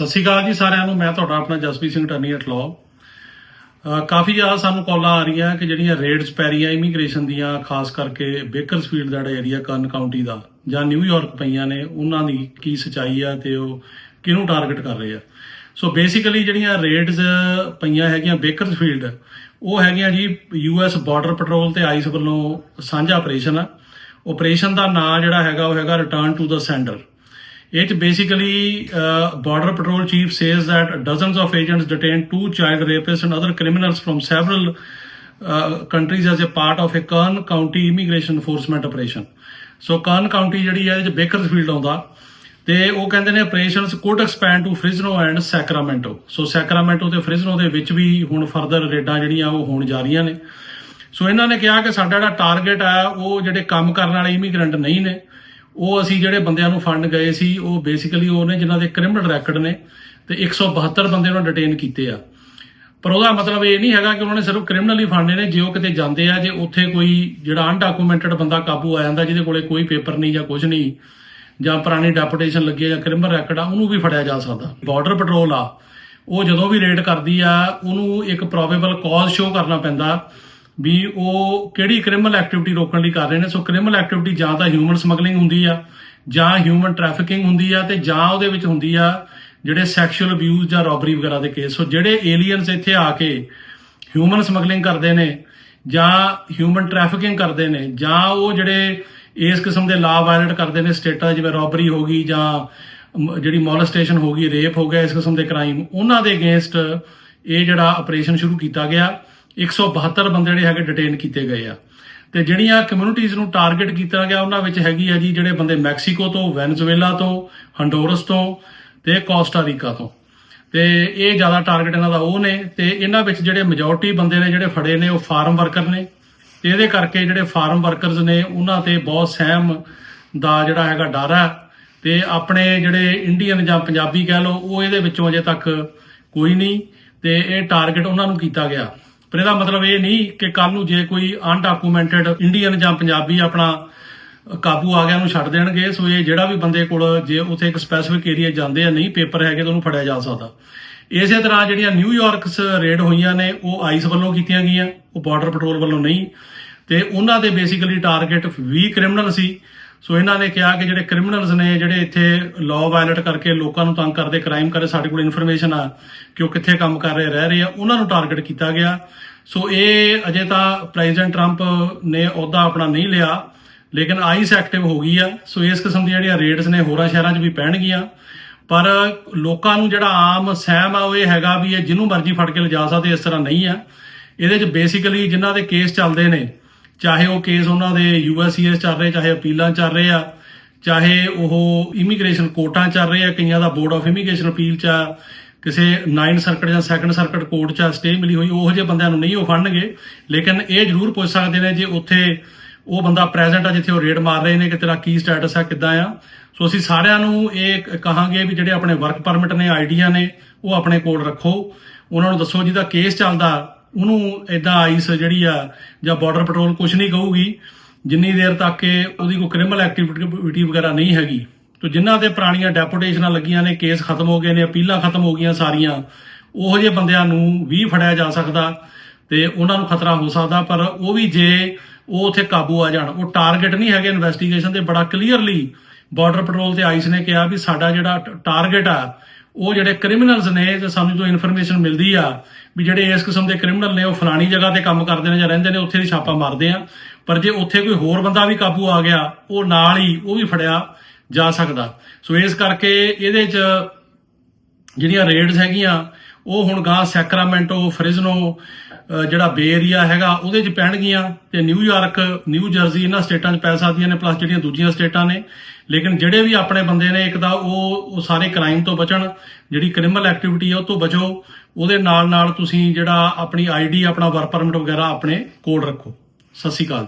ਸਤਿ ਸ਼੍ਰੀ ਅਕਾਲ ਜੀ ਸਾਰਿਆਂ ਨੂੰ। ਮੈਂ ਤੁਹਾਡਾ ਆਪਣਾ Jaspreet Singh attorney at law ਕਾਫੀ ਜ਼ਿਆਦਾ ਸਾਨੂੰ ਕਾਲਾਂ ਆ ਰਹੀਆਂ ਕਿ ਜਿਹੜੀਆਂ ਰੇਡਸ ਪੈ ਰਹੀਆਂ ਇਮੀਗ੍ਰੇਸ਼ਨ ਦੀਆਂ, ਖਾਸ ਕਰਕੇ ਬੇਕਰਸਫੀਲਡ ਦਾ ਜਿਹੜਾ ਏਰੀਆ ਕਰਨ ਕਾਉਂਟੀ ਦਾ, ਜਾਂ ਨਿਊਯਾਰਕ ਪਈਆਂ ਨੇ, ਉਹਨਾਂ ਦੀ ਕੀ ਸਚਾਈ ਆ ਤੇ ਉਹ ਕਿਹਨੂੰ ਟਾਰਗੇਟ ਕਰ ਰਹੇ ਆ। ਸੋ ਬੇਸਿਕਲੀ ਜਿਹੜੀਆਂ ਰੇਡਸ ਪਈਆਂ ਹੈਗੀਆਂ ਬੇਕਰਸਫੀਲਡ ਉਹ ਹੈਗੀਆਂ ਜੀ ਯੂਐਸ ਬਾਰਡਰ ਪੈਟਰੋਲ ਤੇ ਆਈਸ ਵੱਲੋਂ ਸਾਂਝਾ ਆਪਰੇਸ਼ਨ ਆ। ਆਪਰੇਸ਼ਨ ਦਾ ਨਾਂ ਜਿਹੜਾ ਹੈਗਾ, ਉਹ ਹੈਗਾ ਰਿਟਰਨ ਟੂ ਦਾ ਸੈਂਡਰ ਇਹ ਚ basically border patrol chief says that dozens of agents detained two child rapists and other criminals from several uh, countries as a part of a Kern County immigration enforcement operation. So Kern County ਜਿਹੜੀ ਹੈ ਇਹ ਚ Bakersfield ਆਉਂਦਾ। ਤੇ ਉਹ ਕਹਿੰਦੇ ਨੇ operations could expand to Fresno and Sacramento so Sacramento ਤੇ ਫ੍ਰਿਜ਼ਨੋ ਦੇ ਵਿੱਚ ਵੀ ਹੁਣ ਫਰਦਰ ਰੇਡਾਂ ਜਿਹੜੀਆਂ ਉਹ ਹੋਣ ਜਾ ਰਹੀਆਂ ਨੇ। ਸੋ ਇਹਨਾਂ ਨੇ ਕਿਹਾ ਕਿ ਸਾਡਾ ਜਿਹੜਾ ਟਾਰਗੇਟ ਆ ਉਹ ਜਿਹੜੇ ਕੰਮ ਕਰਨ ਵਾਲੇ ਇਮੀਗ੍ਰੈਂਟ ਨਹੀਂ ਨੇ। ਉਹ ਅਸੀਂ ਜਿਹੜੇ ਬੰਦਿਆਂ ਨੂੰ ਫੰਡ ਗਏ ਸੀ, ਉਹ ਬੇਸਿਕਲੀ ਉਹ ਨੇ ਜਿਨ੍ਹਾਂ ਦੇ ਕ੍ਰਿਮੀਨਲ ਰੈਕੋਰਡ ਨੇ ਤੇ 172 ਬੰਦੇ ਉਹਨਾਂ ਡਿਟੇਨ ਕੀਤੇ ਆ। ਪਰ ਉਹਦਾ ਮਤਲਬ ਇਹ ਨਹੀਂ ਹੈਗਾ ਕਿ ਉਹਨਾਂ ਨੇ ਸਿਰਫ ਕ੍ਰਿਮੀਨਲ ਹੀ ਫੜਨੇ ਨੇ, ਜੇ ਉਹ ਕਿਤੇ ਜਾਂਦੇ ਆ, ਜੇ ਉੱਥੇ ਕੋਈ ਜਿਹੜਾ ਅਨਡਾਕੂਮੈਂਟਡ ਬੰਦਾ ਕਾਬੂ ਆ ਜਾਂਦਾ, ਜਿਹਦੇ ਕੋਲੇ ਕੋਈ ਪੇਪਰ ਨਹੀਂ ਜਾਂ ਕੁਝ ਨਹੀਂ, ਜਾਂ ਪੁਰਾਣੀ ਡੈਪੂਟੇਸ਼ਨ ਲੱਗੀ ਜਾਂ ਕ੍ਰਿਮੀਨਲ ਰੈਕੋਰਡ ਆ, ਉਹਨੂੰ ਵੀ ਫੜਿਆ ਜਾ ਸਕਦਾ। ਬਾਰਡਰ ਪੈਟਰੋਲ ਆ। ਉਹ ਜਦੋਂ ਵੀ ਰੇਡ ਕਰਦੀ ਆ, ਉਹਨੂੰ ਇੱਕ ਪ੍ਰੋਬੇਬਲ ਕਾਜ਼ ਸ਼ੋ ਕਰਨਾ ਪੈਂਦਾ। ਵੀ ਉਹ ਕਿਹੜੀ ਕ੍ਰਿਮੀਨਲ ਐਕਟੀਵਿਟੀ ਰੋਕਣ ਲਈ ਕਰ ਰਹੇ ਨੇ। ਸੋ ਕ੍ਰਿਮੀਨਲ ਐਕਟੀਵਿਟੀ ਜਾਂ ਤਾਂ ਹਿਊਮਨ ਸਮਗਲਿੰਗ ਹੁੰਦੀ ਆ, ਜਾਂ ਹਿਊਮਨ ਟ੍ਰੈਫਿਕਿੰਗ ਹੁੰਦੀ ਆ, ਤੇ ਜਾਂ ਉਹਦੇ ਵਿੱਚ ਹੁੰਦੀ ਆ ਜਿਹੜੇ ਸੈਕਸ਼ੂਅਲ ਅਬਿਊਜ਼ ਜਾਂ ਰੋਬਰੀ ਵਗੈਰਾ ਦੇ ਕੇਸ ਸੋ ਜਿਹੜੇ ਏਲੀਅਨਸ ਇੱਥੇ ਆ ਕੇ ਹਿਊਮਨ ਸਮਗਲਿੰਗ ਕਰਦੇ ਨੇ, ਜਾਂ ਹਿਊਮਨ ਟ੍ਰੈਫਿਕਿੰਗ ਕਰਦੇ ਨੇ, ਜਾਂ ਉਹ ਜਿਹੜੇ ਇਸ ਕਿਸਮ ਦੇ ਲਾ ਵਾਇਲੇਟ ਕਰਦੇ ਨੇ, ਸਟੇਟਾਂ ਜਿਵੇਂ ਰੋਬਰੀ ਹੋ ਗਈ ਜਾਂ ਜਿਹੜੀ ਮੋਲਸਟੇਸ਼ਨ ਹੋ ਗਈ ਰੇਪ ਹੋ ਗਿਆ, ਇਸ ਕਿਸਮ ਦੇ ਕ੍ਰਾਈਮ ਉਹਨਾਂ ਦੇ ਅਗੇਂਸਟ ਇਹ ਜਿਹੜਾ ਆਪਰੇਸ਼ਨ ਸ਼ੁਰੂ ਕੀਤਾ ਗਿਆ। 172 ਬੰਦੇ ਜਿਹੜੇ ਹੈਗੇ ਡਿਟੇਨ ਕੀਤੇ ਗਏ ਆ। ਤੇ ਜਿਹੜੀਆਂ ਕਮਿਊਨਿਟੀਆਂ ਨੂੰ ਟਾਰਗੇਟ ਕੀਤਾ ਗਿਆ, ਉਹਨਾਂ ਵਿੱਚ ਹੈਗੀ ਆ ਜੀ ਜਿਹੜੇ ਬੰਦੇ ਮੈਕਸੀਕੋ ਤੋਂ, ਵੈਨਜ਼ੂਏਲਾ ਤੋਂ, ਹੰਡੋਰਸ ਤੋਂ ਤੇ ਕੋਸਟਾ ਰੀਕਾ ਤੋਂ। ਤੇ ਇਹ ਜ਼ਿਆਦਾ ਟਾਰਗੇਟ ਇਹਨਾਂ ਦਾ ਉਹ ਨੇ ਤੇ ਇਹਨਾਂ ਵਿੱਚ ਜਿਹੜੇ ਮੈਜੋਰਟੀ ਬੰਦੇ ਨੇ ਜਿਹੜੇ ਫੜੇ ਨੇ, ਉਹ ਫਾਰਮ ਵਰਕਰ ਨੇ। ਤੇ ਇਹਦੇ ਕਰਕੇ ਜਿਹੜੇ ਫਾਰਮ ਵਰਕਰਸ ਨੇ, ਉਹਨਾਂ ਤੇ ਬਹੁਤ ਸਹਿਮ ਦਾ ਜਿਹੜਾ ਹੈਗਾ ਡਰ ਹੈ ਤੇ ਆਪਣੇ ਜਿਹੜੇ ਇੰਡੀਅਨ ਜਾਂ ਪੰਜਾਬੀ ਕਹਿ ਲਓ, ਉਹ ਇਹਦੇ ਵਿੱਚੋਂ ਅਜੇ ਤੱਕ ਕੋਈ ਨਹੀਂ ਤੇ ਇਹ ਟਾਰਗੇਟ ਉਹਨਾਂ ਨੂੰ ਕੀਤਾ ਗਿਆ। ਪਰ ਇਹਦਾ ਮਤਲਬ ਇਹ ਨਹੀਂ ਕਿ ਕੱਲ ਨੂੰ ਜੇ ਕੋਈ ਅਨਡਾਕੂਮੈਂਟਡ ਇੰਡੀਅਨ ਜਾਂ ਪੰਜਾਬੀ ਆਪਣਾ ਕਾਬੂ ਆ ਗਿਆ, ਉਹਨੂੰ ਛੱਡ ਦੇਣਗੇ। ਸੋ ਇਹ ਜਿਹੜਾ ਵੀ ਬੰਦੇ ਕੋਲ ਜੇ ਉਥੇ ਇੱਕ ਸਪੈਸੀਫਿਕ ਏਰੀਆ ਜਾਂਦੇ ਆ, ਨਹੀਂ ਪੇਪਰ ਹੈਗੇ ਤਾਂ ਉਹਨੂੰ ਫੜਿਆ ਜਾ ਸਕਦਾ। ਇਸੇ ਤਰ੍ਹਾਂ ਜਿਹੜੀਆਂ ਨਿਊਯਾਰਕਸ ਰੇਡ ਹੋਈਆਂ ਨੇ, ਉਹ ਆਈਸ ਵੱਲੋਂ ਕੀਤੀਆਂ ਗਈਆਂ, ਉਹ ਬਾਰਡਰ ਪੈਟਰੋਲ ਵੱਲੋਂ ਨਹੀਂ। ਤੇ ਉਹਨਾਂ ਦੇ ਬੇਸਿਕਲੀ ਟਾਰਗੇਟ ਵੀ ਕ੍ਰਿਮੀਨਲ ਸੀ। ਸੋ ਇਹਨਾਂ ਨੇ ਕਿਹਾ ਕਿ ਜਿਹੜੇ ਕ੍ਰਿਮੀਨਲਸ ਨੇ, ਜਿਹੜੇ ਇੱਥੇ ਲਾਅ ਵਾਇਲਟ ਕਰਕੇ ਲੋਕਾਂ ਨੂੰ ਤੰਗ ਕਰਦੇ ਕ੍ਰਾਈਮ ਕਰਦੇ ਸਾਡੇ ਕੋਲ ਇਨਫੋਰਮੇਸ਼ਨ ਆ ਕਿ ਉਹ ਕਿੱਥੇ ਕੰਮ ਕਰ ਰਹੇ, ਰਹਿ ਰਹੇ ਆ, ਉਹਨਾਂ ਨੂੰ ਟਾਰਗੇਟ ਕੀਤਾ ਗਿਆ। ਸੋ ਇਹ ਅਜੇ ਤਾਂ ਪ੍ਰੈਜ਼ੀਡੈਂਟ ਟਰੰਪ ਨੇ ਅਹੁਦਾ ਆਪਣਾ ਨਹੀਂ ਲਿਆ, ਲੇਕਿਨ ਆਈਸ ਐਕਟਿਵ ਹੋ ਗਈ ਆ। ਸੋ ਇਸ ਕਿਸਮ ਦੀਆਂ ਜਿਹੜੀਆਂ ਰੇਡਸ ਨੇ, ਹੋਰਾਂ ਸ਼ਹਿਰਾਂ 'ਚ ਵੀ ਪੈਣਗੀਆਂ। ਪਰ ਲੋਕਾਂ ਨੂੰ ਜਿਹੜਾ ਆਮ ਸਹਿਮ ਆ, ਉਹ ਇਹ ਹੈਗਾ ਵੀ ਇਹ ਜਿਹਨੂੰ ਮਰਜ਼ੀ ਫੜ ਕੇ ਲਿਜਾ ਸਕਦੇ, ਇਸ ਤਰ੍ਹਾਂ ਨਹੀਂ ਆ। ਇਹਦੇ 'ਚ ਬੇਸਿਕਲੀ ਜਿਨ੍ਹਾਂ ਦੇ ਕੇਸ ਚੱਲਦੇ ਨੇ ਚਾਹੇ ਉਹ ਕੇਸ ਉਹਨਾਂ ਦੇ ਯੂਐਸਸੀਐਸ ਚੱਲ ਰਹੇ ਚਾਹੇ ਅਪੀਲਾਂ ਚੱਲ ਰਹੇ ਆ ਚਾਹੇ ਉਹ ਇਮੀਗ੍ਰੇਸ਼ਨ ਕੋਰਟਾਂ ਚੱਲ ਰਹੇ ਆ ਕਈਆਂ ਦਾ ਬੋਰਡ ਆਫ ਇਮੀਗ੍ਰੇਸ਼ਨ ਅਪੀਲ ਚ ਆ, ਕਿਸੇ 9 ਸਰਕਟ ਜਾਂ 2nd ਸਰਕਟ ਕੋਰਟ ਚ ਸਟੇ ਮਿਲੀ ਹੋਈ ਉਹੋ ਜਿਹੇ ਬੰਦਿਆਂ ਨੂੰ ਨਹੀਂ ਉਹ ਫੜਨਗੇ। ਲੇਕਿਨ ਇਹ ਜ਼ਰੂਰ ਪੁੱਛ ਸਕਦੇ ਨੇ ਜੇ ਉੱਥੇ ਉਹ ਬੰਦਾ ਪ੍ਰੈਜ਼ੈਂਟ ਆ ਜਿੱਥੇ ਉਹ ਰੇਡ ਮਾਰ ਰਹੇ ਨੇ ਕਿ ਤੇਰਾ ਕੀ ਸਟੇਟਸ ਆ ਕਿੱਦਾਂ ਆ। ਸੋ ਅਸੀਂ ਸਾਰਿਆਂ ਨੂੰ ਇਹ ਕਹਾਂਗੇ ਵੀ ਜਿਹੜੇ ਆਪਣੇ ਵਰਕ ਪਰਮਿਟ ਨੇ ਆਈਡੀਆਂ ਨੇ ਉਹ ਆਪਣੇ ਕੋਲ ਰੱਖੋ। ਉਹਨਾਂ ਨੂੰ ਦੱਸੋ ਜਿਹਦਾ ਕੇਸ ਚੱਲਦਾ ਉਹਨੂੰ ਇਦਾਂ ਆਈਸ ਜਿਹੜੀ ਆ, ਜਾਂ ਬਾਰਡਰ ਪੈਟਰੋਲ ਕੁਝ ਨਹੀਂ ਕਹੂਗੀ, ਜਿੰਨੀ ਦੇਰ ਤੱਕ ਕਿ ਉਹਦੀ ਕੋਈ ਕ੍ਰਿਮੀਨਲ ਐਕਟੀਵਿਟੀ ਵਗੈਰਾ ਨਹੀਂ ਹੈਗੀ। ਤੋ ਜਿਨ੍ਹਾਂ ਤੇ ਪੁਰਾਣੀਆਂ ਡੈਪੂਟੇਸ਼ਨਾਂ ਲੱਗੀਆਂ ਨੇ ਕੇਸ ਖਤਮ ਹੋ ਗਏ ਨੇ, ਅਪੀਲਾਂ ਖਤਮ ਹੋ ਗਈਆਂ ਸਾਰੀਆਂ, ਉਹੋ ਜਿਹੇ ਬੰਦਿਆਂ ਨੂੰ ਵੀ ਫੜਿਆ ਜਾ ਸਕਦਾ ਤੇ ਉਹਨਾਂ ਨੂੰ ਖਤਰਾ ਹੋ ਸਕਦਾ, ਪਰ ਉਹ ਵੀ ਜੇ ਉਹ ਉੱਥੇ ਕਾਬੂ ਆ ਜਾਣ, ਉਹ ਟਾਰਗੇਟ ਨਹੀਂ ਹੈਗੇ ਇਨਵੈਸਟੀਗੇਸ਼ਨ ਤੇ ਬੜਾ ਕਲੀਅਰਲੀ ਬਾਰਡਰ ਪੈਟਰੋਲ ਤੇ ਆਈਸ ਨੇ ਕਿਹਾ ਵੀ ਸਾਡਾ ਜਿਹੜਾ ਟਾਰਗੇਟ ਆ, ਉਹ ਜਿਹੜੇ ਕ੍ਰਿਮੀਨਲਸ ਨੇ, ਤੇ ਸਾਨੂੰ ਜੋ ਇਨਫੋਰਮੇਸ਼ਨ ਮਿਲਦੀ ਆ ਵੀ ਜਿਹੜੇ ਇਸ ਕਿਸਮ ਦੇ ਕ੍ਰਿਮੀਨਲ ਨੇ, ਉਹ ਫਲਾਣੀ ਜਗ੍ਹਾ ਤੇ ਕੰਮ ਕਰਦੇ ਨੇ ਜਾਂ ਰਹਿੰਦੇ ਨੇ, ਉੱਥੇ ਦੀ ਛਾਪਾ ਮਾਰਦੇ ਆ। ਪਰ ਜੇ ਉੱਥੇ ਕੋਈ ਹੋਰ ਬੰਦਾ ਵੀ ਕਾਬੂ ਆ ਗਿਆ, ਉਹ ਨਾਲ ਹੀ, ਉਹ ਵੀ ਫੜਿਆ ਜਾ ਸਕਦਾ। ਸੋ ਇਸ ਕਰਕੇ ਇਹਦੇ 'ਚ ਜਿਹੜੀਆਂ ਰੇਡਸ ਹੈਗੀਆਂ, ਉਹ ਹੁਣ ਗਾਂ ਸੈਕਰਾਮੈਂਟੋ, ਫ੍ਰਿਜ਼ਨੋ ਜਿਹੜਾ ਬੇ ਏਰੀਆ ਹੈਗਾ, ਉਹਦੇ 'ਚ ਪੈਣਗੀਆਂ ਤੇ ਨਿਊਯਾਰਕ ਨਿਊ ਜਰਸੀ ਇਹਨਾਂ ਸਟੇਟਾਂ 'ਚ ਪੈ ਸਕਦੀਆਂ ਨੇ ਪਲੱਸ ਜਿਹੜੀਆਂ ਦੂਜੀਆਂ ਸਟੇਟਾਂ ਨੇ। ਲੇਕਿਨ ਜਿਹੜੇ ਵੀ ਆਪਣੇ ਬੰਦੇ ਨੇ ਇੱਕ ਤਾਂ ਉਹ ਉਹ ਸਾਰੇ ਕ੍ਰਾਈਮ ਤੋਂ ਬਚਣ, ਜਿਹੜੀ ਕ੍ਰਿਮੀਨਲ ਐਕਟੀਵਿਟੀ ਹੈ ਉਹ ਤੋਂ ਬਚੋ। ਉਹਦੇ ਨਾਲ ਨਾਲ ਤੁਸੀਂ ਜਿਹੜਾ ਆਪਣੀ ਆਈਡੀ ਆਪਣਾ ਵਰਕ ਪਰਮਿਟ ਵਗੈਰਾ ਆਪਣੇ ਕੋਲ ਰੱਖੋ। ਸਤਿ ਸ਼੍ਰੀ ਅਕਾਲ